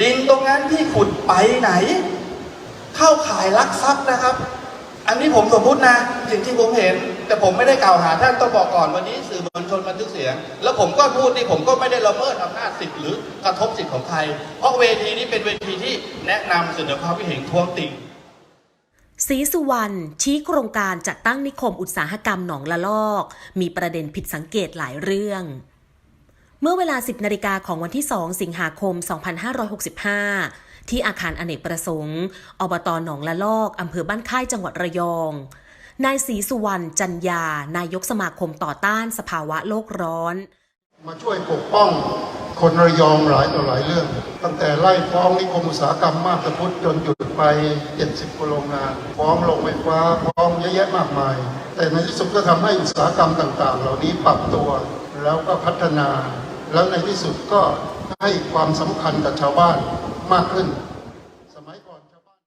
ดินตรงนั้นที่ขุดไปไหน เข้าขายลักทรัพย์นะครับ อันนี้ผมสมมตินะสิ่งที่ผมเห็น แต่ผมไม่ได้กล่าวหาท่านต้องบอกก่อนวันนี้สื่อมวลชนบันทึกเสียง แล้วผมก็พูดนี่ผมก็ไม่ได้ละเมิดอำนาจสิทธิ์หรือกระทบสิทธิ์ของใครเพราะเวทีนี้เป็นเวทีที่แนะนำเสนอความคิดเห็นท้วงติงศรีสุวรรณชี้โครงการจัดตั้งนิคมอุตสาหกรรมหนองละลอก มีประเด็นผิดสังเกตหลายเรื่อง เมื่อเวลา 10นาฬิกาของวันที่ 2 สิงหาคม 2565 ที่อาคารอเนกประสงค์ อบตหนองละลอก อำเภอบ้านค่ายจังหวัดระยอง นายศรีสุวรรณจันยา นายกสมาคมต่อต้านสภาวะโลกร้อน มาช่วยปกป้องคนระยองหลายต่อหลายเรื่อง ตั้งแต่ไล่ฟ้องนิคมอุตสาหกรรมมาบตะพุทธจนหยุดไป 70กว่าโรงงาน ฟ้องโรงไฟฟ้า ฟ้องเยอะแยะมากมาย แต่ในที่สุดก็ทำให้อุตสาหกรรมต่าง ๆ เหล่านี้ปรับตัว แล้วก็พัฒนา แล้วในที่สุดก็ให้ความสำคัญกับชาวบ้านมากขึ้นสมัยก่อนชาวบ้าน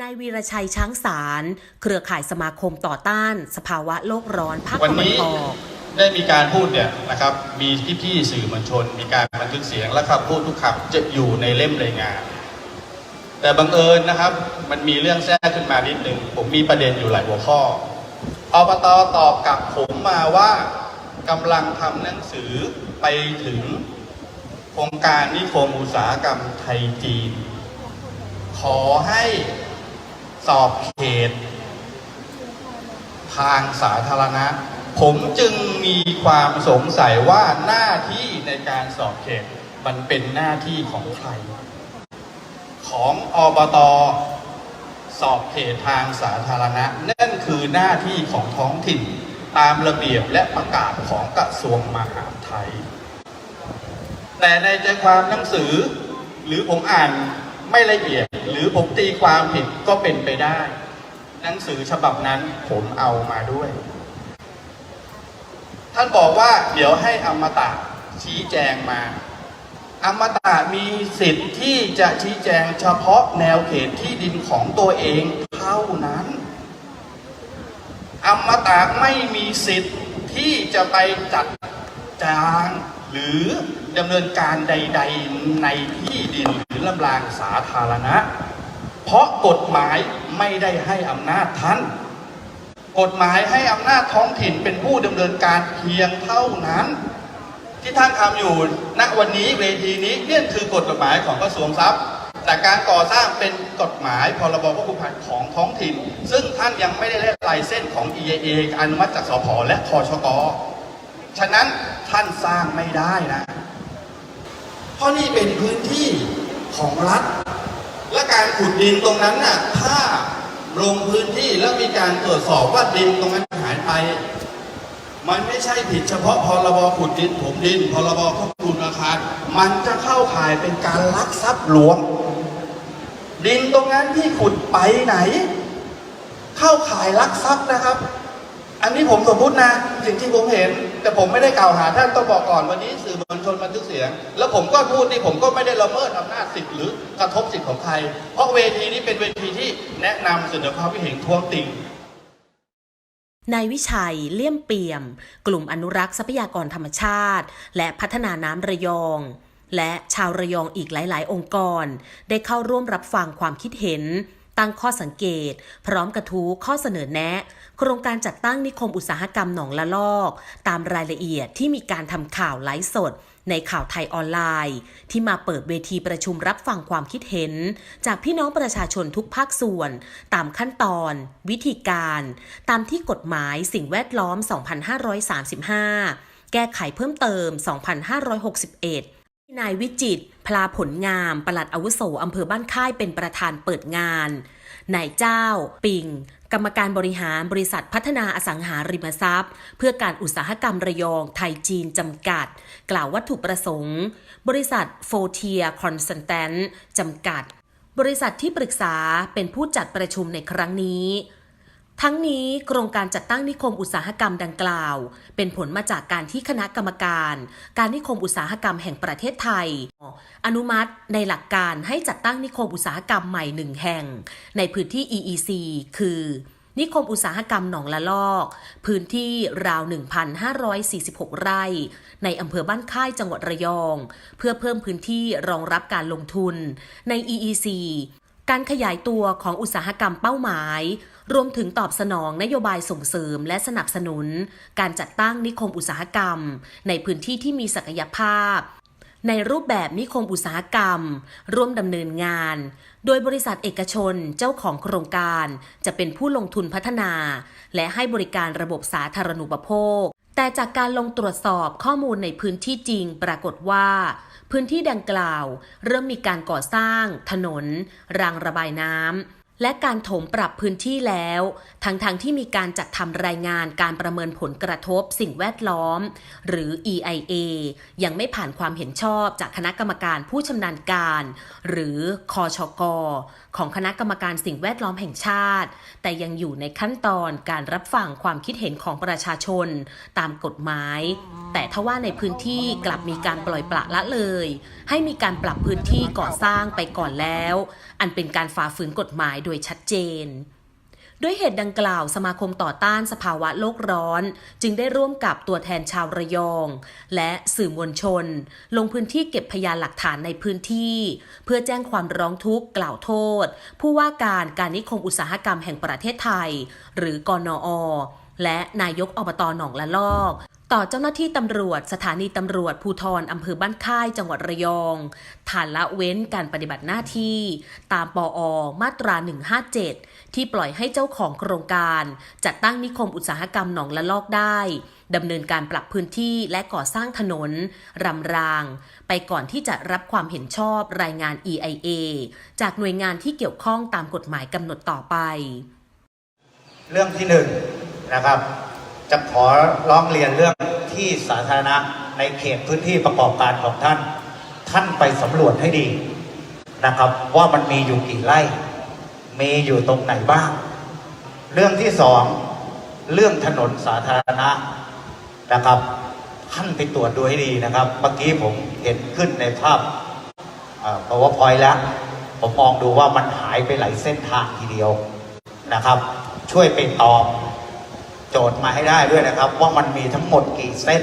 นายวีรชัยช้างสาร เครือข่ายสมาคมต่อต้าน สภาวะโลกร้อนภาควันตะวันนี้ออกได้มีการพูดเนี่ยนะครับ มีพี่ๆสื่อมวลชน มีการบันทึกเสียงและคำพูดทุกคำจะอยู่ในเล่มรายงาน แต่บังเอิญนะครับ มันมีเรื่องแทรกขึ้นมานิดหนึ่งผมมีประเด็นอยู่หลายหัวข้ออบตตอบกลับผมมาว่ากำลังทำหนังสือ ไปถึงโครงการนิคมอุตสาหกรรมไทยจีน ขอให้สอบเขต ทางสาธารณะ ผมจึงมีความสงสัยว่าหน้าที่ในการสอบเขตมันเป็นหน้าที่ของใคร ของอบตสอบเขตทางสาธารณะ นั่นคือหน้าที่ของท้องถิ่นตามระเบียบและประกาศของกระทรวงมหาดไทย แต่ในใจความหนังสือ หรือผมอ่านไม่ละเอียด หรือผมตีความผิดก็เป็นไปได้ หนังสือฉบับนั้นผมเอามาด้วย ท่านบอกว่าเดี๋ยวให้อมตะชี้แจงมาอมตะมีสิทธิ์ที่จะชี้แจงเฉพาะแนวเขตที่ดินของตัวเองเท่านั้น อมตะไม่มีสิทธิ์ที่จะไปจัดจาง หรือดำเนินการใด ๆ ในที่ดินหรือลำรางสาธารณะ เพราะกฎหมายไม่ได้ให้อำนาจท่าน กฎหมายให้อำนาจท้องถิ่นเป็นผู้ดำเนินการเพียงเท่านั้น ที่ท่านทำอยู่ณวันนี้เวทีนี้เนี่ยคือกฎหมายของกระทรวงทรัพย์ แต่การก่อสร้างเป็นกฎหมายพรบควบคุมภัยของท้องถิ่น ซึ่งท่านยังไม่ได้ได้ลายเส้นของ EIA อนุมัติจากสพและคชกฉะนั้น ท่านสร้างไม่ได้นะ เพราะนี่เป็นพื้นที่ของรัฐ และการขุดดินตรงนั้นน่ะถ้าลงพื้นที่แล้วมีการตรวจสอบว่าดินตรงนั้นหายไป มันไม่ใช่ผิดเฉพาะพรบขุดดินถมดินพรบควบคุมอาคาร มันจะเข้าข่ายเป็นการลักทรัพย์หลวง ดินตรงนั้นที่ขุดไปไหน เข้าข่ายลักทรัพย์นะครับ อันนี้ผมสมมตินะสิ่งที่ผมเห็น แต่ผมไม่ได้กล่าวหาท่านต้องบอกก่อนวันนี้สื่อมวลชนบันทึกเสียง แล้วผมก็พูดนี่ผมก็ไม่ได้ละเมิดอำนาจสิทธิ์หรือกระทบสิทธิ์ของใคร เพราะเวทีนี้เป็นเวทีที่แนะนำเสนอความคิดเห็นท้วงติงนายวิชัยเลี่ยมเปี่ยม กลุ่มอนุรักษ์ทรัพยากรธรรมชาติ และพัฒนาน้ำระยอง และชาวระยองอีกหลาย ๆ องค์กร ได้เข้าร่วมรับฟังความคิดเห็น ตั้งข้อสังเกต พร้อมกระทู้ข้อเสนอแนะ โครงการจัดตั้งนิคมอุตสาหกรรมหนองละลอก ตามรายละเอียดที่มีการทำข่าวไลฟ์สด ในข่าวไทยออนไลน์ ที่มาเปิดเวทีประชุมรับฟังความคิดเห็น จากพี่น้องประชาชนทุกภาคส่วน ตามขั้นตอน วิธีการ ตามที่กฎหมายสิ่งแวดล้อม 2535 แก้ไขเพิ่มเติม 2561นายวิจิตพลาผลงาม ปลัดอาวุโสอำเภอบ้านค่ายเป็นประธานเปิดงาน นายเจ้า ปิงกรรมการบริหารบริษัทพัฒนาอสังหาริมทรัพย์ เพื่อการอุตสาหกรรมระยองไทยจีนจำกัด กล่าววัตถุประสงค์ บริษัทโฟเทียคอนสแตนต์จำกัด บริษัทที่ปรึกษาเป็นผู้จัดประชุมในครั้งนี้ ทั้งนี้โครงการจัดตั้งนิคมอุตสาหกรรมดังกล่าว เป็นผลมาจากการที่คณะกรรมการ การนิคมอุตสาหกรรมแห่งประเทศไทย อนุมัติในหลักการให้จัดตั้งนิคมอุตสาหกรรมใหม่หนึ่งแห่ง ในพื้นที่ EEC คือนิคมอุตสาหกรรมหนองละลอก พื้นที่ราว 1,546 ไร่ ในอำเภอบ้านค่ายจังหวัดระยอง เพื่อเพิ่มพื้นที่รองรับการลงทุนใน EEC การขยายตัวของอุตสาหกรรมเป้าหมาย รวมถึงตอบสนองนโยบายส่งเสริมและสนับสนุน การจัดตั้งนิคมอุตสาหกรรม ในพื้นที่ที่มีศักยภาพ ในรูปแบบนิคมอุตสาหกรรม ร่วมดำเนินงาน โดยบริษัทเอกชนเจ้าของโครงการจะเป็นผู้ลงทุนพัฒนา และให้บริการระบบสาธารณูปโภค แต่จากการลงตรวจสอบข้อมูลในพื้นที่จริงปรากฏว่าพื้นที่ดังกล่าว เริ่มมีการก่อสร้าง ถนน รางระบายน้ำ และการถมปรับพื้นที่แล้ว ทั้งๆทที่มีการจัดทำรายงานการประเมินผลกระทบสิ่งแวดล้อม หรือ EIA ยังไม่ผ่านความเห็นชอบจากคณะกรรมการผู้ชำนาญการ หรือคอชกของคณะกรรมการสิ่งแวดล้อมแห่งชาติ แต่ยังอยู่ในขั้นตอนการรับฟังความคิดเห็นของประชาชน ตามกฎหมาย แต่ทว่าในพื้นที่กลับมีการปล่อยปละละเลย ให้มีการปรับพื้นที่ก่อสร้างไปก่อนแล้ว อันเป็นการฝ่าฝืนกฎหมายโดยชัดเจน ด้วยเหตุดังกล่าวสมาคมต่อต้านสภาวะโลกร้อน จึงได้ร่วมกับตัวแทนชาวระยอง และสื่อมวลชน ลงพื้นที่เก็บพยานหลักฐานในพื้นที่ เพื่อแจ้งความร้องทุกข์กล่าวโทษ ผู้ว่าการการนิคมอุตสาหกรรมแห่งประเทศไทย หรือกนอและนายกอบตหนองละลอก ต่อเจ้าหน้าที่ตำรวจ สถานีตำรวจภูทรอำเภอบ้านค่ายจังหวัดระยอง ฐานละเว้นการปฏิบัติหน้าที่ ตามปออมาตรา 157 ที่ปล่อยให้เจ้าของโครงการ จัดตั้งนิคมอุตสาหกรรมหนองละลอกได้ดำเนินการปรับพื้นที่และก่อสร้างถนน รำราง ไปก่อนที่จะรับความเห็นชอบรายงาน EIA จากหน่วยงานที่เกี่ยวข้องตามกฎหมายกำหนดต่อไป เรื่องที่หนึ่งนะครับ จะขอร้องเรียนเรื่องที่สาธารณะในเขตพื้นที่ประกอบการของท่าน ท่านไปสำรวจให้ดีนะครับ ว่ามันมีอยู่กี่ไร่ มีอยู่ตรงไหนบ้าง เรื่องที่สองเรื่องถนนสาธารณะนะครับ ท่านไปตรวจดูให้ดีนะครับ เมื่อกี้ผมเห็นขึ้นในภาพพาวพอยแล้ว ผมมองดูว่ามันหายไปหลายเส้นทางทีเดียวนะครับ ช่วยไปตอบ โจทย์มาให้ได้ด้วยนะครับ ว่ามันมีทั้งหมดกี่เส้น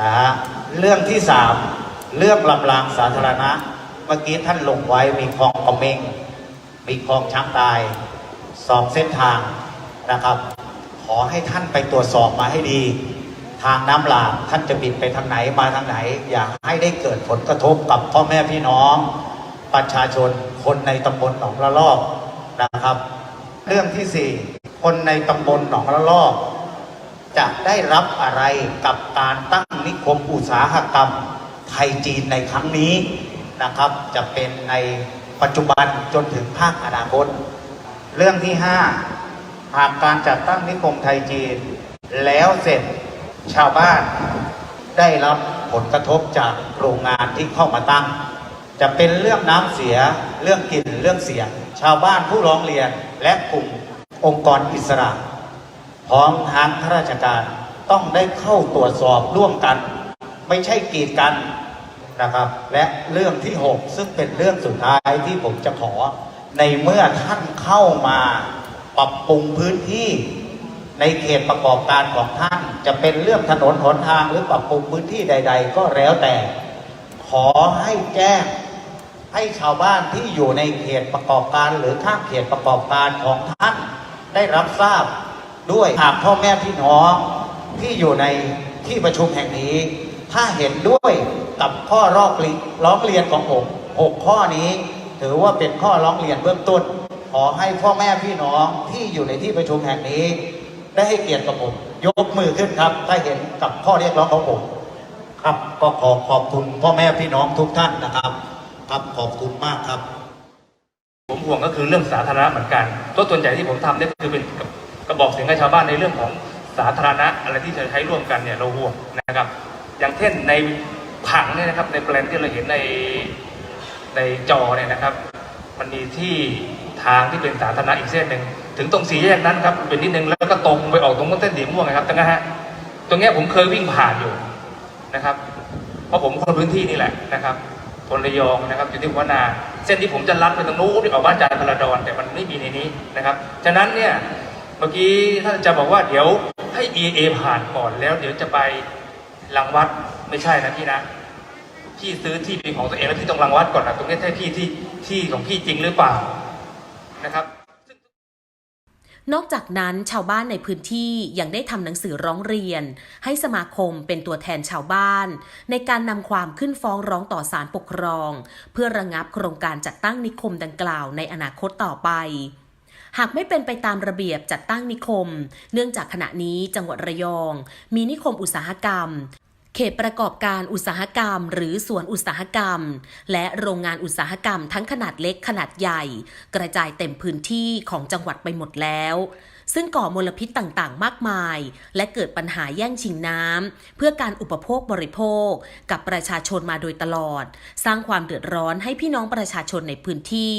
นะฮะเรื่องที่สามเรื่องลำรางสาธารณะ เมื่อกี้ท่านลงไว้มีคลองกระเมงมีคลองช้างตายสองเส้นทางนะครับ ขอให้ท่านไปตรวจสอบมาให้ดี ทางน้ำหลากท่านจะบินไปทางไหนมาทางไหน อย่าให้ได้เกิดผลกระทบกับพ่อแม่พี่น้อง ประชาชนคนในตำบลหนองละลอกนะครับ เรื่องที่สี่ คนในตำบลหนองละลอก จะได้รับอะไรกับการตั้งนิคมอุตสาหกรรมไทยจีนในครั้งนี้นะครับ จะเป็นในปัจจุบันจนถึงภาคอนาคต เรื่องที่ห้าหากการจัดตั้งนิคมไทยจีน แล้วเสร็จชาวบ้านได้รับผลกระทบจากโรงงานที่เข้ามาตั้ง จะเป็นเรื่องน้ำเสียเรื่องกลิ่นเรื่องเสียง ชาวบ้านผู้ร้องเรียนและกลุ่ม องค์กรอิสระพร้อมทางข้าราชการต้องได้เข้าตรวจสอบร่วมกัน ไม่ใช่กีดกันนะครับ และเรื่องที่ 6 ซึ่งเป็นเรื่องสุดท้ายที่ผมจะขอ ในเมื่อท่านเข้ามาปรับปรุงพื้นที่ในเขตประกอบการของท่าน จะเป็นเรื่องถนนหนทางหรือปรับปรุงพื้นที่ใด ๆ ก็แล้วแต่ ขอให้แจ้งให้ชาวบ้านที่อยู่ในเขตประกอบการหรือข้างเขตประกอบการของท่าน ได้รับทราบด้วยหากพ่อแม่พี่น้องที่อยู่ในที่ประชุมแห่งนี้ ถ้าเห็นด้วยกับข้อร้องเรียนร้องเรียนของผมหกข้อนี้ ถือว่าเป็นข้อร้องเรียนเบื้องต้น ขอให้พ่อแม่พี่น้องที่อยู่ในที่ประชุมแห่งนี้ ได้ให้เกียรติกับผม ยกมือขึ้นครับ ถ้าเห็นกับข้อเรียกร้องของผมครับก็ขอขอบคุณพ่อแม่พี่น้องทุกท่านนะครับ ครับขอบคุณมากครับ ห่วงก็คือเรื่องสาธารณะเหมือนกันตัวส่วนใหญ่ที่ผมทำเนี่ยคือเป็นกระบอกเสียงให้ชาวบ้านในเรื่องของสาธารณะอะไรที่จะใช้ร่วมกันเนี่ยเราห่วงนะครับ อย่างเช่นในผังเนี่ยนะครับในแปลนที่เราเห็นในในจอเนี่ยนะครับ มันมีที่ทางที่เป็นสาธารณะอีกเส้นหนึ่งถึงตรงสี่แยกนั้นครับเป็นนิดนึงแล้วก็ตรงไปออกตรงเส้นสีม่วงนะครับตรงนั้นฮะตรงนี้ผมเคยวิ่งผ่านอยู่นะครับ เพราะผมคนพื้นที่นี่แหละนะครับ คนระยองนะครับอยู่ที่หัวนา เส้นที่ผมจะลัดไปตรงนู้นที่ออกบ้านจานพลาดอนแต่มันไม่มีในนี้นะครับฉะนั้นเนี่ยเมื่อกี้ท่านจะบอกว่าเดี๋ยวให้ EA ผ่านก่อนแล้ว เดี๋ยวจะไปรังวัดไม่ใช่นะพี่นะพี่ซื้อที่เป็นของตัวเองแล้วพี่ต้องรังวัดก่อนนะตรงนี้ใช่พี่ที่ที่ของพี่จริงหรือเปล่านะครับ นอกจากนั้นชาวบ้านในพื้นที่ยังได้ทำหนังสือร้องเรียน ให้สมาคมเป็นตัวแทนชาวบ้าน ในการนำความขึ้นฟ้องร้องต่อศาลปกครอง เพื่อระงับโครงการจัดตั้งนิคมดังกล่าวในอนาคตต่อไปหากไม่เป็นไปตามระเบียบจัดตั้งนิคม เนื่องจากขณะนี้จังหวัดระยอง มีนิคมอุตสาหกรรม เขตประกอบการอุตสาหกรรม หรือสวนอุตสาหกรรม และโรงงานอุตสาหกรรมทั้งขนาดเล็กขนาดใหญ่ กระจายเต็มพื้นที่ของจังหวัดไปหมดแล้วซึ่งก่อมลพิษต่างๆ มากมาย และเกิดปัญหาแย่งชิงน้ำเพื่อการอุปโภคบริโภค กับประชาชนมาโดยตลอด สร้างความเดือดร้อนให้พี่น้องประชาชนในพื้นที่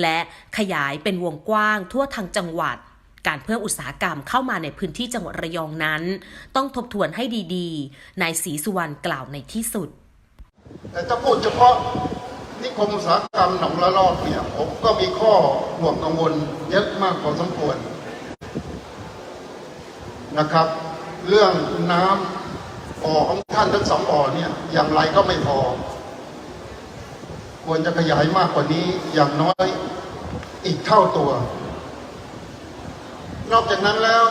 และขยายเป็นวงกว้างทั่วทางจังหวัด การเพิ่มอุตสาหกรรมเข้ามาในพื้นที่จังหวัดระยองนั้น ต้องทบทวนให้ดีๆ นายศรีสุวรรณกล่าวในที่สุด แต่ถ้าพูดเฉพาะนิคมอุตสาหกรรมหนองละลอกเนี่ยผมก็มีข้อห่วงกังวลเยอะมากพอสมควรนะครับ เรื่องน้ำบ่อของท่านทั้งสองบ่อเนี่ยอย่างไรก็ไม่พอ ควรจะขยายมากกว่านี้อย่างน้อยอีกเท่าตัว นอกจากนั้นแล้ว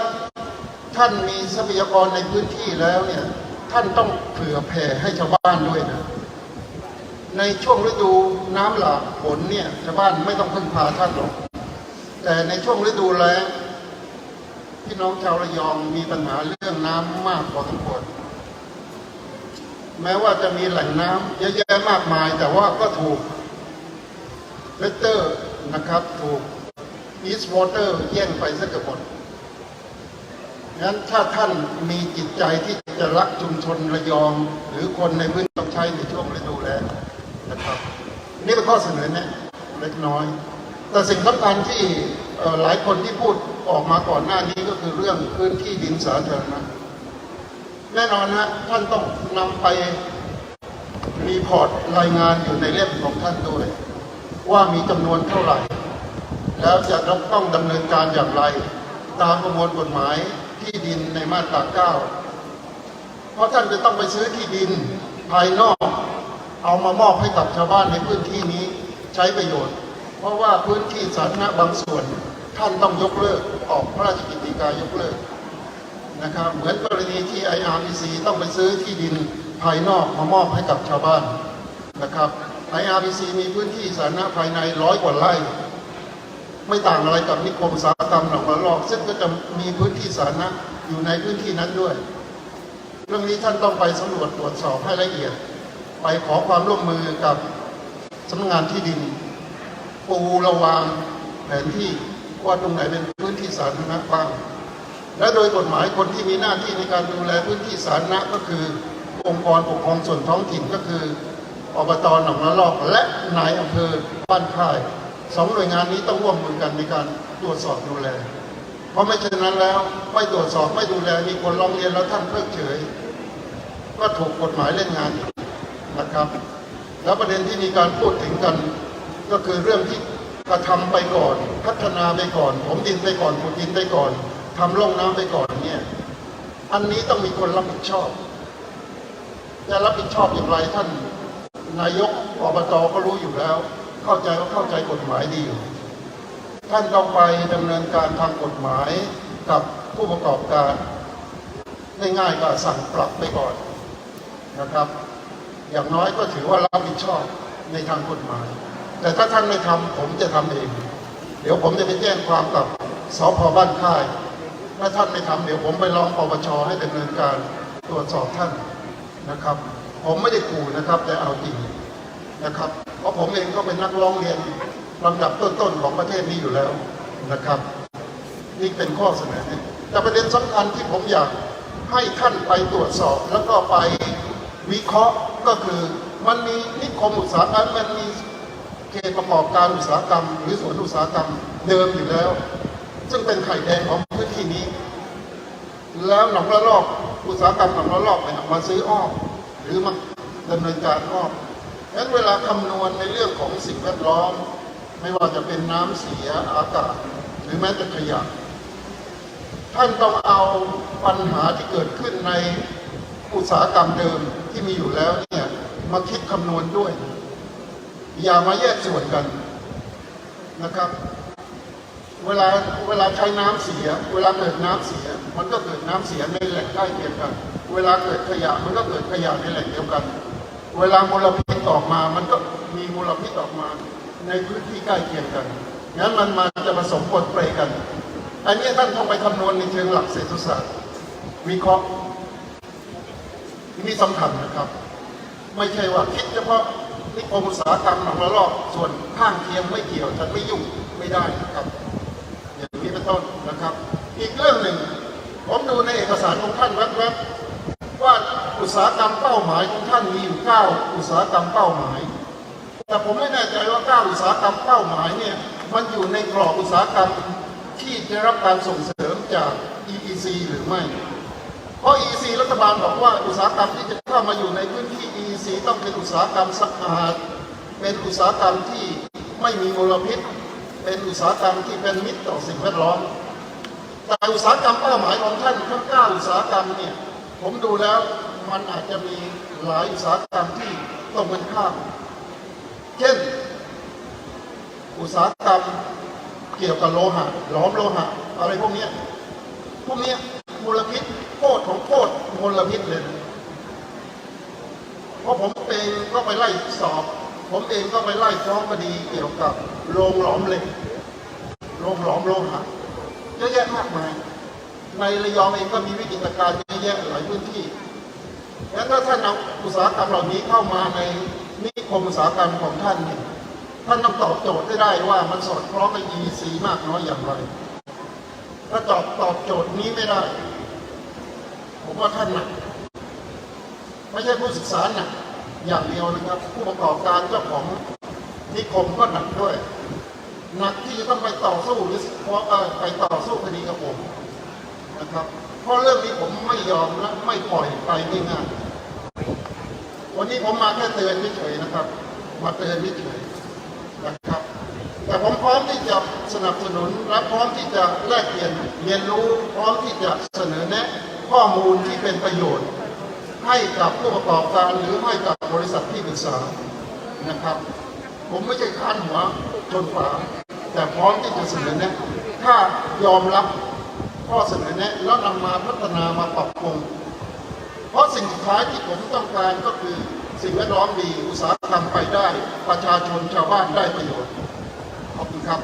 ท่านมีทรัพยากรในพื้นที่แล้วเนี่ยท่านต้องเผื่อแผ่ให้ชาวบ้านด้วยนะ ในช่วงฤดูน้ำหลากฝนเนี่ยชาวบ้านไม่ต้องพึ่งพาท่านหรอก แต่ในช่วงฤดูแล้งพี่น้องชาวระยองมีปัญหาเรื่องน้ำมากพอสมควรแม้ว่าจะมีแหล่งน้ำเยอะแยะมากมาย แต่ว่าก็ถูกเลเตอร์นะครับถูก อีสวอเตอร์แย่งไปซะเกือบหมดงั้นถ้าท่านมีจิตใจที่จะรักชุมชนระยอง หรือคนในพื้นท้องใช้ในช่วงฤดูแล้งนะครับ นี่เป็นข้อเสนอแนะเล็กน้อย แต่สิ่งสำคัญที่หลายคนที่พูดออกมาก่อนหน้านี้ก็คือเรื่องพื้นที่ดินสาธารณะแน่นอนฮะท่านต้องนำไปรีพอร์ตรายงานอยู่ในเล่มของท่านด้วย ว่ามีจำนวนเท่าไหร่ แล้วจะต้องดำเนินการอย่างไร ตามประมวลกฎหมายที่ดินในมาตราเก้าเพราะท่านจะต้องไปซื้อที่ดินภายนอก เอามามอบให้กับชาวบ้านในพื้นที่นี้ใช้ประโยชน์ เพราะว่าพื้นที่สาธารณะบางส่วน ท่านต้องยกเลิกออกพระราชกิจการยกเลิกนะครับเหมือนกรณีที่ IRPC ต้องไปซื้อที่ดินภายนอกมามอบให้กับชาวบ้านนะครับ IRPC มีพื้นที่สาธารณะภายในร้อยกว่าไร่ ไม่ต่างอะไรกับนิคมอุตสาหกรรมหนองละลอก ซึ่งก็จะมีพื้นที่สาธารณะอยู่ในพื้นที่นั้นด้วย เรื่องนี้ท่านต้องไปสำรวจตรวจสอบให้ละเอียด ไปขอความร่วมมือกับสำนักงานที่ดินปูระวางแผนที่ว่าตรงไหนเป็นพื้นที่สาธารณะบ้าง และโดยกฎหมายคนที่มีหน้าที่ในการดูแลพื้นที่สาธารณะก็คือ องค์กรปกครองส่วนท้องถิ่นก็คืออบตหนองละลอกและนายอำเภอบ้านค่าย สองหน่วยงานนี้ต้องร่วมมือกันในการตรวจสอบดูแล เพราะไม่เช่นนั้นแล้วไม่ตรวจสอบไม่ดูแลมีคนร้องเรียนแล้วท่านเพิกเฉย ก็ถูกกฎหมายเล่นงานนะครับ แล้วประเด็นที่มีการพูดถึงกัน ก็คือเรื่องที่กระทำไปก่อน พัฒนาไปก่อนผมดินไปก่อนขุดดินไปก่อนทำร่องน้ำไปก่อนเนี่ยอันนี้ต้องมีคนรับผิดชอบจะรับผิดชอบอย่างไรท่านนายกอบตก็รู้อยู่แล้ว เข้าใจก็เข้าใจกฎหมายดีอยู่ ท่านต้องไปดำเนินการทางกฎหมายกับผู้ประกอบการง่ายๆก็สั่งปรับไปก่อนนะครับ อย่างน้อยก็ถือว่ารับผิดชอบในทางกฎหมาย แต่ถ้าท่านไม่ทำผมจะทำเอง เดี๋ยวผมจะไปแจ้งความกับสพบ้านค่าย ถ้าท่านไม่ทำเดี๋ยวผมไปร้องปปชให้ดำเนินการตรวจสอบท่านนะครับ ผมไม่ได้ขู่นะครับ แต่เอาจริง นะครับ เพราะผมเองก็เป็นนักร้องเรียนลำดับต้นๆของประเทศนี้อยู่แล้วนะครับ นี่เป็นข้อเสนอแต่ประเด็นสำคัญที่ผมอยากให้ท่านไปตรวจสอบ แล้วก็ไปวิเคราะห์ก็คือมันมีนิคมอุตสาหกรรมมันมีเขตประกอบการอุตสาหกรรม หรือสวนอุตสาหกรรมเดิมอยู่แล้ว ซึ่งเป็นไข่แดงของพื้นที่นี้ แล้วหนองละลอกอุตสาหกรรมหนองละลอกเนี่ยมาซื้ออ้อมหรือมาดำเนินการอ้อม งั้นเวลาคำนวณในเรื่องของสิ่งแวดล้อม ไม่ว่าจะเป็นน้ำเสียอากาศ หรือแม้แต่ขยะท่านต้องเอาปัญหาที่เกิดขึ้นในอุตสาหกรรมเดิมที่มีอยู่แล้วเนี่ยมาคิดคำนวณด้วย อย่ามาแยกส่วนกันนะครับ เวลาเวลาใช้น้ำเสีย เวลาเกิดน้ำเสีย มันก็เกิดน้ำเสียในแหล่งใกล้เคียงกัน เวลาเกิดขยะมันก็เกิดขยะในแหล่งเดียวกัน เวลามลพิษออกมา มันก็มีมลพิษออกมา ในพื้นที่ใกล้เคียงกันงั้นมันมาจะผสมปนเปรกัน อันนี้ท่านต้องไปคำนวณในเชิงหลักเศรษฐศาสตร์ วิเคราะห์นี่สำคัญนะครับ ไม่ใช่ว่าคิดเฉพาะนิคมอุตสาหกรรมหนองละลอกส่วนข้างเคียงไม่เกี่ยวฉันไม่ยุ่งไม่ได้นะครับ อย่างนี้เป็นต้นนะครับ อีกเรื่องหนึ่งผมดูในเอกสารของท่านแวบๆ ว่าอุตสาหกรรมเป้าหมายของท่านมีอยู่เก้าอุตสาหกรรมเป้าหมาย แต่ผมไม่แน่ใจว่าเก้าอุตสาหกรรมเป้าหมายเนี่ยมันอยู่ในกรอบอุตสาหกรรมที่ได้รับการส่งเสริมจาก EEC หรือไม่ เพราะ EEC รัฐบาลบอกว่าอุตสาหกรรมที่จะเข้ามาอยู่ในพื้นที่ EEC ต้องเป็นอุตสาหกรรมสะอาด เป็นอุตสาหกรรมที่ไม่มีมลพิษ เป็นอุตสาหกรรมที่เป็นมิตรต่อสิ่งแวดล้อม แต่อุตสาหกรรมเป้าหมายของท่านทั้งเก้าอุตสาหกรรมเนี่ย ผมดูแล้วมันอาจจะมีหลายอุตสาหกรรมที่ตรงกันข้ามเช่น อุตสาหกรรมเกี่ยวกับโลหะหลอมโลหะ อะไรพวกนี้พวกนี้มลพิษโทษของโทษมลพิษเลยเพราะผมเองก็ไปไล่สอบ ผมเองก็ไปไล่ฟ้องคดีเกี่ยวกับโรงหลอมเหล็กโรงหลอมโลหะเยอะแยะมากมาย ในระยองเองก็มีวิกฤตการณ์เยอะแยะหลายพื้นที่งั้นถ้าท่านเอาอุตสาหกรรมเหล่านี้เข้ามาในนิคมอุตสาหกรรมของท่านเนี่ยท่านต้องตอบโจทย์ให้ได้ว่ามันสอดคล้องกับ EC มากน้อยอย่างไร ถ้าตอบตอบโจทย์นี้ไม่ได้ ผมว่าท่านหนักไม่ใช่ผู้ศึกษาหนักอย่างเดียวนะครับ ผู้ประกอบการเจ้าของนิคมก็หนักด้วย หนักที่จะต้องไปต่อสู้หรือเพราะเอ่อไปต่อสู้คดีกับผม นะครับเพราะเรื่องนี้ผมไม่ยอมและไม่ปล่อยไปง่ายๆวันนี้ผมมาแค่เตือนเฉยๆนะครับ มาเตือนเฉยๆนะครับ แต่ผมพร้อมที่จะสนับสนุนและพร้อมที่จะแลกเปลี่ยนเรียนรู้พร้อมที่จะเสนอแนะข้อมูลที่เป็นประโยชน์ ให้กับผู้ประกอบการหรือให้กับบริษัทที่ปรึกษานะครับ ผมไม่ใช่ค้านหัวชนฝาแต่พร้อมที่จะเสนอแนะถ้ายอมรับ ข้อเสนอแนะแล้วนำมาพัฒนามาปรับปรุง เพราะสิ่งสุดท้ายที่ผมต้องการก็คือสิ่งแวดล้อมดีอุตสาหกรรมไปได้ ประชาชนชาวบ้านได้ประโยชน์ ขอบคุณครับ